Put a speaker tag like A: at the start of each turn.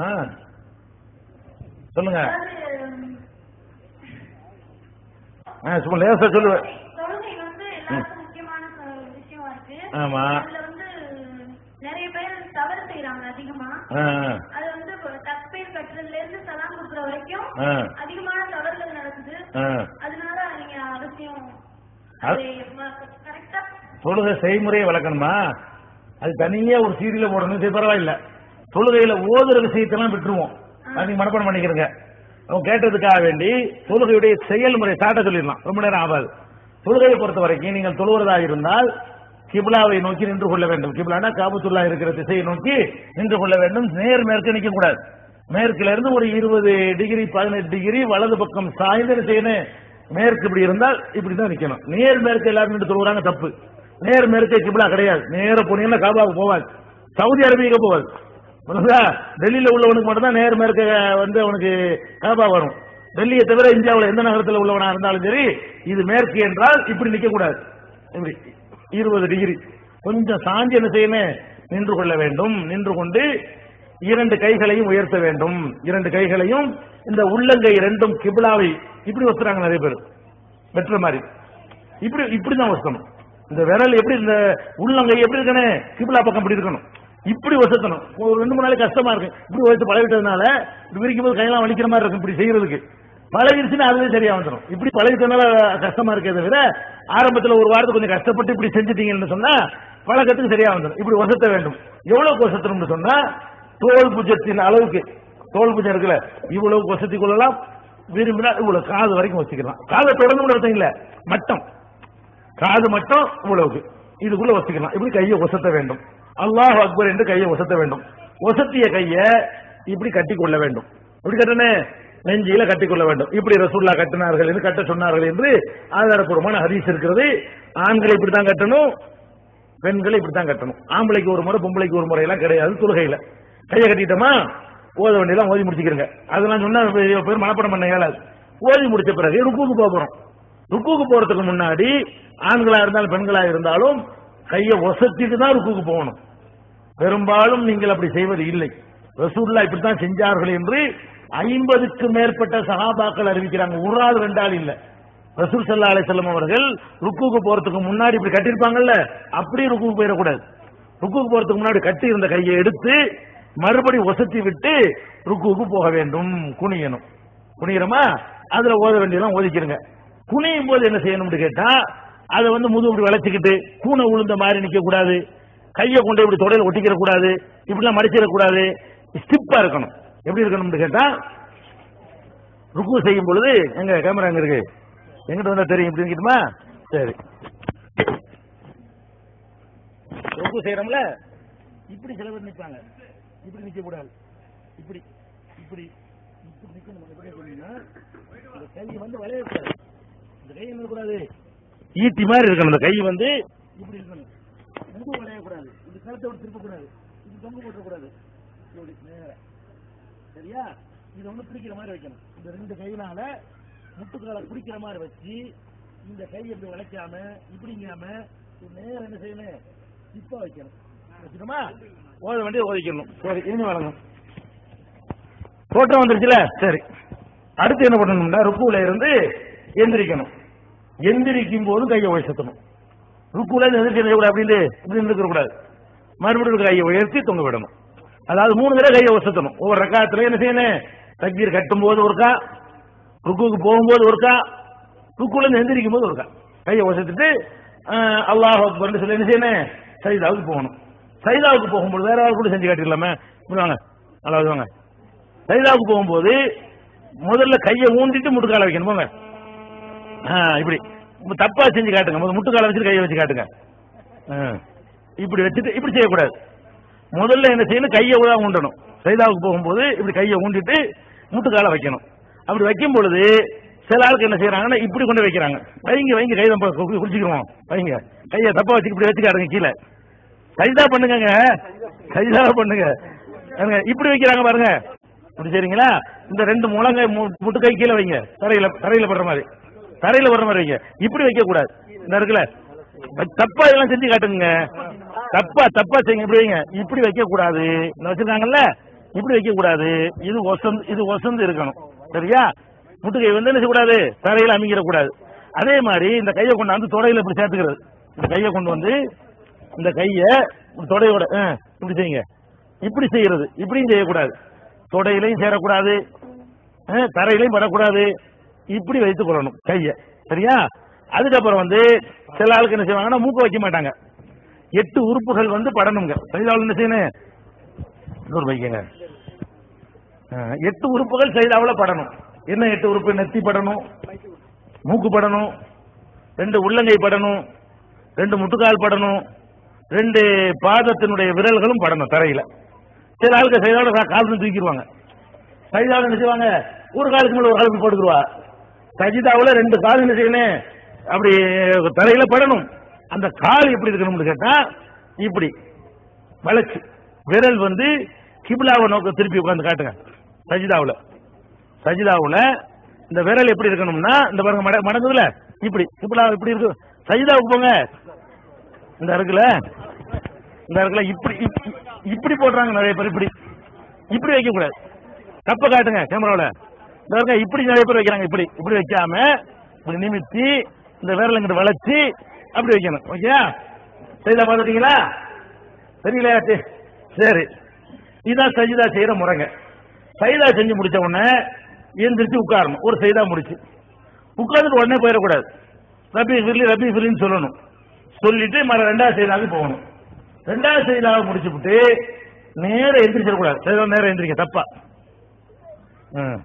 A: ஆ. சொல்லுங்க. சும்மா லேசா சொல்லுவேன். ஆமா.
B: நிறைய பேர் தவறு செய்யறாங்க அதிகமா. அது வந்து தக்பீர் கட்டுறதுல இருந்து சலாம் கொடுக்குற வரைக்கும் அதிகமான தவறுகள் நடக்குது. அதனால நீங்க அவசியம் கரெக்டா
A: தொழுகை செய்முறையை வளர்க்கணுமா? அது தனியா ஒரு சீரியல போடணும் சரி பரவாயில்ல. தொழுகையில ஓதுற விஷயத்தெல்லாம் விட்டுருவோம். நீங்க மனப்பாடம் பண்ணிக்கிறங்க அவங்க கேட்டதுக்காக வேண்டி தொழுகையுடைய செயல்முறை சாட்ட சொல்லிடலாம். ரொம்ப நேரம் ஆகாது. தொழுகையை பொறுத்த வரைக்கும் நீங்கள் தொழுகிறதாக இருந்தால் கிப்லாவை நோக்கி நின்று கொள்ள வேண்டும். கிப்லானா காபத்துல்லா இருக்கிற திசையை நோக்கி நின்று கொள்ள வேண்டும். நேர் மேற்கு நிற்க கூடாது. மேற்குல இருந்து ஒரு இருபது டிகிரி பதினெட்டு டிகிரி வலது பக்கம் சாய்ந்து செய்யணும் மேற்கு இப்படி இருந்தால் இப்படி தான் நிக்கணும். நேர் மேற்கு எல்லாரும் நின்று தொழுகிறாங்க தப்பு. நேர் மேற்கே கிபிலா கிடையாது. நேர போனீங்கன்னா காபாவுக்கு போவாது. சவுதி அரேபியாவுக்கு போவாது. புரியுதா டெல்லியில உள்ளவனுக்கு மட்டும் தான் நேர் மேற்க வந்து அவனுக்கு காபா வரும். டெல்லியை தவிர இந்தியாவில் எந்த நகரத்தில் உள்ளவனா இருந்தாலும் சரி இது மேற்கு என்றால் இப்படி நிக்க கூடாது இருபது டிகிரி. கொஞ்சம் சாஞ்சி என்ன செய்யணும்? நின்று கொள்ள வேண்டும். நின்று கொண்டு இரண்டு கைகளையும் உயர்த்த வேண்டும். இரண்டு கைகளையும் இந்த உள்ளங்கை ரெண்டும் கிபிலாவை இப்படி வச்சுறாங்க நிறைய பேர். வெற்ற மாதிரி. இப்படி இப்படிதான் வசத்தணும் இந்த விரல் எப்படி இந்த உள்ளங்கை எப்படி இருக்கணும் கிபிலா பக்கம் இப்படி இருக்கணும். இப்படி வசத்தணும். ஒரு ரெண்டு மூணு நாளைக்கு கஷ்டமா இருக்கு. இப்படி வசத்து பழகிட்டதுனால இப்படி விரிக்கும் போது கையெல்லாம் வலிக்கிற மாதிரி இருக்கும் இப்படி செய்யறதுக்கு. பழகிருச்சுன்னா அதுவே சரியா வந்துடும் இப்படி பழகிட்டதுனால கஷ்டமா இருக்கே தவிர ஆரம்பத்துல ஒரு வாரத்துக்கு கொஞ்சம் கஷ்டப்பட்டு இப்படி செஞ்சுட்டீங்கன்னு சொன்னா பழக்கத்துக்கு சரியா வந்துடும் இப்படி வசத்த வேண்டும். எவ்வளவு வசத்தணும்னு சொன்னா தோல் புஜத்தின் அளவுக்கு. தோல் புஜம் இருக்குல்ல இவ்வளவு வசதி கொள்ளலாம். விரும்பினா இவ்வளவு காது வரைக்கும் வச்சுக்கலாம். காதை தொடர்ந்து கூட இல்ல மட்டம். காது மட்டும் இவ்வளவுக்கு. இதுக்குள்ள ஒசிக்கலாம். இப்படி கையை ஒசத்த வேண்டும். அல்லாஹ் அக்பர் என்று கையை ஒசத்த வேண்டும். ஒசத்திய கையை இப்படி கட்டி கொள்ள வேண்டும். இப்படி கட்டணே? கட்டி கட்டிக்கொள்ள வேண்டும். இப்படி ரசூல்லா கட்டினார்கள் என்று கட்ட சொன்னார்கள் என்று ஆதாரப்பூர்வமான ஹதீஸ் இருக்கிறது. ஆண்களை இப்படித்தான் கட்டணும் பெண்களை இப்படித்தான் கட்டணும். ஆம்பளைக்கு ஒரு முறை பொம்பளைக்கு ஒரு முறை எல்லாம் கிடையாது தொழுகையில. கையை கட்டிட்டோமா? ஓத வேண்டியெல்லாம் ஓதி முடிச்சுக்கிறங்க. அதெல்லாம் சொன்னா பேர் மனப்படம் பண்ண இயலாது. ஓதி முடிச்ச பிறகு ருக்குக்கு போக போறோம். ருக்குக்கு போறதுக்கு முன்னாடி ஆண்களா இருந்தாலும் பெண்களா இருந்தாலும் கையை ஒசத்திட்டு தான் ருக்குக்கு போகணும். பெரும்பாலும் நீங்கள் அப்படி செய்வது இல்லை. ரசூல்லா இப்படித்தான் செஞ்சார்கள் என்று ஐம்பதுக்கு மேற்பட்ட சகாபாக்கள் அறிவிக்கிறாங்க. ஒரு ஆள் ரெண்டு ஆள் இல்ல. ரசூல் சல்லா அலிசல்லம் அவர்கள் ருக்குக்கு போறதுக்கு முன்னாடி இப்படி கட்டியிருப்பாங்கல்ல? அப்படி ருக்குக்கு போயிடக்கூடாது. ருக்குக்கு போறதுக்கு முன்னாடி கட்டி இருந்த கையை எடுத்து மறுபடி ஒசத்தி விட்டு ருக்குக்கு போக வேண்டும். குனியணும். குனிகிறோமா அதுல ஓத வேண்டியதெல்லாம் ஓதிக்கிறங்க குனியும் போது என்ன செய்யணும்னு கேட்டா அதை வந்து முதுகு இப்படி வளைச்சுக்கிட்டு கூனை உளுந்த மாதிரி நிக்க கூடாது கையை கொண்டு இப்படி தொடையில ஒட்டிக்கிற கூடாது இப்படிலாம் மடிச்சிடக்கூடாது ஸ்டிப்பா இருக்கணும். எப்படி இருக்கணும்னு கேட்டா ருக்கு செய்யும் பொழுது எங்க கேமரா எங்க இருக்கு? எங்கிட்ட வந்தா தெரியும் இப்படின்னு கேட்டுமா? சரி. ருக்கு செய்யறோம்ல? இப்படி சில பேர் நிற்பாங்க இப்படி நிக்க கூடாது. இப்படி இப்படி இப்படி நிக்கணும். எப்படி வந்து வளையக்கூடாது. இந்த கை என்ன கூடாது ஈட்டி மாதிரி இருக்கணும். இந்த கை வந்து இப்படி இருக்கணும். முகம் விளையக்கூடாது. இது கழுத்தை விட்டு திருப்பக்கூடாது. இது தொங்கு போட்டக்கூடாது இப்படி சரியா? இதை வந்து பிடிக்கிற மாதிரி வைக்கணும். இந்த ரெண்டு கையினால முட்டுக்கால பிடிக்கிற மாதிரி வச்சு இந்த கை இப்படி வளைக்காம இப்படிங்காம நேரம் என்ன செய்யணும்? இப்ப வைக்கணும். வச்சுக்கோமா ஓத வேண்டிய ஓதிக்கணும். சரி இனிமே வழங்கும். தோட்டம் வந்துருச்சுல? சரி. அடுத்து என்ன பண்ணணும்னா ருக்குல இருந்து எந்திரிக்கணும். எந்திரிக்கும் போது கையை உயர்த்தணும். ருக்குல இருந்து எந்திரிச்சு அப்படின்னு இப்படி இருக்க கூடாது மறுபடியும் கையை உயர்த்தி தொங்க விடணும். அதாவது மூணு தடவை கையை உசத்தணும் ஒவ்வொரு ரக்காத்துல என்ன செய்யணும்? தக்கீர் கட்டும் போது ஒருக்கா ருக்குக்கு போகும்போது ஒருக்கா ருக்குல எந்திரிக்கும் போது ஒருக்கா. கையை உசத்துட்டு அல்லாஹ் அக்பர்னு சொல்லி என்ன செய்யணும்? சைதாவுக்கு போகணும். சைதாவுக்கு போகும்போது வேற ஆள் கூட செஞ்சு காட்டிடலாமே. இப்படி வாங்க. நல்லா வாங்க. சைதாவுக்கு போகும்போது முதல்ல கையை ஊண்டிட்டு முட்டுக்கால வைக்கணும். போங்க. இப்படி. தப்பா செஞ்சு காட்டுங்க. முதல் முட்டுக்கால வச்சுட்டு கையை வச்சு காட்டுங்க. ஆ, இப்படி வச்சுட்டு இப்படி செய்யக்கூடாது. முதல்ல என்ன செய்யணும்? கையை தான் ஊண்டணும். சைதாவுக்கு போகும்போது இப்படி கையை ஊண்டிட்டு முட்டுக்கால வைக்கணும். அப்படி வைக்கும் பொழுது சில ஆளுக்கு என்ன செய்யறாங்கன்னா இப்படி கொண்டு வைக்கிறாங்க. வைங்க வைங்க கை தான் குடிச்சுக்கிறோம் வைங்க. கையை தப்பா வச்சு இப்படி வச்சு காட்டுங்க கீழே. சைதா பண்ணுங்க சைதா பண்ணுங்க. பாருங்க, இப்படி வைக்கிறாங்க பாருங்க. இப்படி சரிங்களா இந்த ரெண்டு முழங்கை முட்டு கை கீழே வைங்க. தரையில தரையில படுற மாதிரி. தரையில வர மாதிரி வைங்க. இப்படி வைக்க கூடாது இந்த இருக்குல்ல தப்பா இதெல்லாம் செஞ்சு காட்டுங்க. தப்பா தப்பா செய்யுங்க. இப்படி வைங்க. இப்படி வைக்க கூடாது வச்சிருக்காங்கல்ல? இப்படி வைக்க கூடாது இது ஒசந்து இது ஒசந்து இருக்கணும். சரியா? முட்டுக்கை வந்து என்ன செய்யக்கூடாது? தரையில அமைங்கிற கூடாது அதே மாதிரி இந்த கையை கொண்டாந்து தொடையில இப்படி சேர்த்துக்கிறது. இந்த கையை கொண்டு வந்து இந்த கையை தொடையோட ஆ, இப்படி செய்யுங்க. இப்படி செய்யறது. இப்படியும் செய்யக்கூடாது. தொடையிலையும் சேரக்கூடாது. ஆ, தரையிலையும் படக்கூடாது. இப்படி வைத்துக் கொள்ளணும். கைய. சரியா? அதுக்கப்புறம் வந்து சில ஆளுக்கு என்ன செய்வாங்கன்னா மூக்க வைக்க மாட்டாங்க. எட்டு உறுப்புகள் வந்து படணுங்க. சைதாவில் என்ன செய்யணும்? இன்னொரு வைக்கங்க எட்டு உறுப்புகள் சைதாவில் படணும். என்ன எட்டு உறுப்பு? நெத்தி படணும். மூக்கு படணும். ரெண்டு உள்ளங்கை படணும். ரெண்டு முட்டுக்கால் படணும். ரெண்டு பாதத்தினுடைய விரல்களும் படணும் தரையில. சில ஆளுக்கு சைதாவோட கால் தூக்கிடுவாங்க. சைதாவில் என்ன செய்வாங்க? ஒரு காலுக்கு மேல ஒரு காலுக்கு போட்டுக்குருவா சஜிதாவில் ரெண்டு கால் என்ன செய்யணும்? அப்படி தரையில படணும். அந்த கால் எப்படி இருக்கணும்னு கேட்டா இப்படி. வளைச்சு. விரல் வந்து கிபிலாவை நோக்க திருப்பி உட்காந்து காட்டுங்க. சஜிதாவில். சஜிதாவில் இந்த விரல் எப்படி இருக்கணும்னா இந்த பாருங்க மட மடங்குதுல. இப்படி. கிபிலா இப்படி இருக்கு. சஜிதாவுக்கு போங்க. இந்த இருக்குல்ல இந்த இருக்குல்ல இப்படி இப்படி- இப்படி போடுறாங்க நிறைய பேர் இப்படி. இப்படி வைக்க கூடாது தப்ப காட்டுங்க கேமராவில் இப்படி நிறைய பேர் வைக்கிறாங்க இப்படி. இப்படி வைக்காம இப்படி நிமித்தி இந்த விரல் இங்கிட்டு வளைச்சு அப்படி வைக்கணும். ஓகே சரிதா பார்த்துட்டீங்களா? தெரியலையா சரி. சரி. இதான் சஜிதா செய்யற முறைங்க. சைதா செஞ்சு முடிச்ச உடனே எந்திரிச்சு உட்காரணும். ஒரு சைதா முடிச்சு. உட்கார்ந்துட்டு உடனே போயிடக்கூடாது. ரபி ஃபிர்லி ரபி ஃபிர்லின்னு சொல்லணும். சொல்லிட்டு மற ரெண்டாவது சைதாவுக்கு போகணும். ரெண்டாவது சைதாவை முடிச்சு விட்டு நேரம் எந்திரிச்சிடக்கூடாது. சைதா நேரம் எந்திரிக்க தப்பா. ம்.